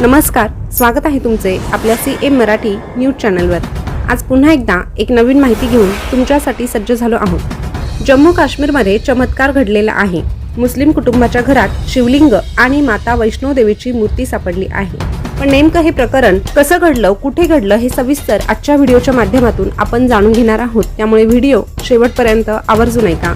नमस्कार स्वागत आहे तुमचे आपल्या सी एम मराठी न्यूज चॅनलवर. आज पुन्हा एकदा एक नवीन माहिती घेऊन तुमच्यासाठी सज्ज झालो आहोत. जम्मू काश्मीरमध्ये चमत्कार घडलेला आहे. मुस्लिम कुटुंबाच्या घरात शिवलिंग आणि माता वैष्णो देवीची मूर्ती सापडली आहे. पण नेमकं हे प्रकरण कसं घडलं कुठे घडलं हे सविस्तर आजच्या व्हिडिओच्या माध्यमातून आपण जाणून घेणार आहोत. त्यामुळे व्हिडिओ शेवटपर्यंत आवर्जून ऐका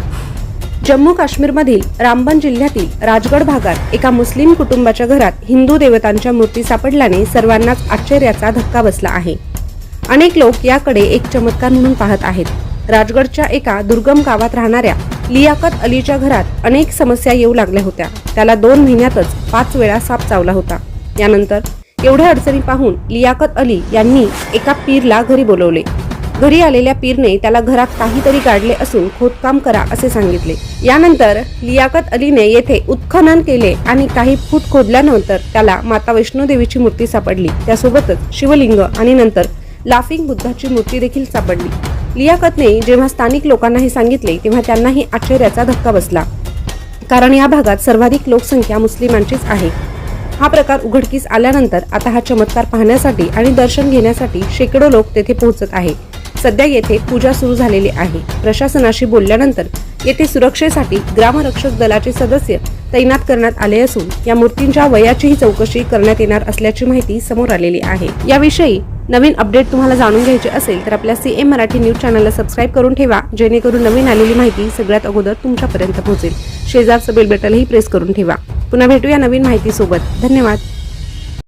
जम्मू काश्मीरमधील रामबन जिल्ह्यातील राजगड भागात एका मुस्लिम कुटुंबाच्या घरात हिंदू देवतांच्या मूर्ती सापडल्याने सर्वांनाच आश्चर्याचा धक्का बसला आहे. अनेक लोक याकडे एक चमत्कार म्हणून पाहत आहेत. राजगडच्या एका दुर्गम गावात राहणाऱ्या लियाकत अलीच्या घरात अनेक समस्या येऊ लागल्या होत्या. त्याला दोन महिन्यातच पाच वेळा साप चावला होता. यानंतर एवढ्या अडचणी पाहून लियाकत अली यांनी एका पीरला घरी बोलवले. घरी आलेल्या पीरने त्याला घरात काहीतरी काढले असून खोदकाम करा असे सांगितले. यानंतर लियाकत अलीने येथे उत्खनन केले आणि काही फूट खोदल्यानंतर त्याला माता वैष्णो देवीची मूर्ती सापडली. त्यासोबतच शिवलिंग आणि नंतर लाफिंग बुद्धाची मूर्ती देखील सापडली. लियाकतने जेव्हा स्थानिक लोकांना हे सांगितले तेव्हा त्यांनाही आश्चर्याचा धक्का बसला. कारण या भागात सर्वाधिक लोकसंख्या मुस्लिमांचीच आहे. हा प्रकार उघडकीस आल्यानंतर आता हा चमत्कार पाहण्यासाठी आणि दर्शन घेण्यासाठी शेकडो लोक तेथे पोहोचत आहे. सध्या येथे पूजा सुरू झालेली आहे. प्रशासनाशी बोलल्यानंतर येथे सुरक्षेसाठी ग्रामरक्षक दलाचे सदस्य तैनात करण्यात आले असून या मूर्तींच्या वयाचीही चौकशी करण्यात येणार असल्याची माहिती समोर आलेली आहे. याविषयी नवीन अपडेट तुम्हाला जाणून घ्यायचे असेल तर आपल्या सी एम मराठी न्यूज चॅनलला सबस्क्राईब करून ठेवा जेणेकरून नवीन आलेली माहिती सगळ्यात अगोदर तुमच्यापर्यंत पोहोचेल. शेजारचं बेल बटनही प्रेस करून ठेवा. पुन्हा भेटूया नवीन माहितीसोबत. धन्यवाद.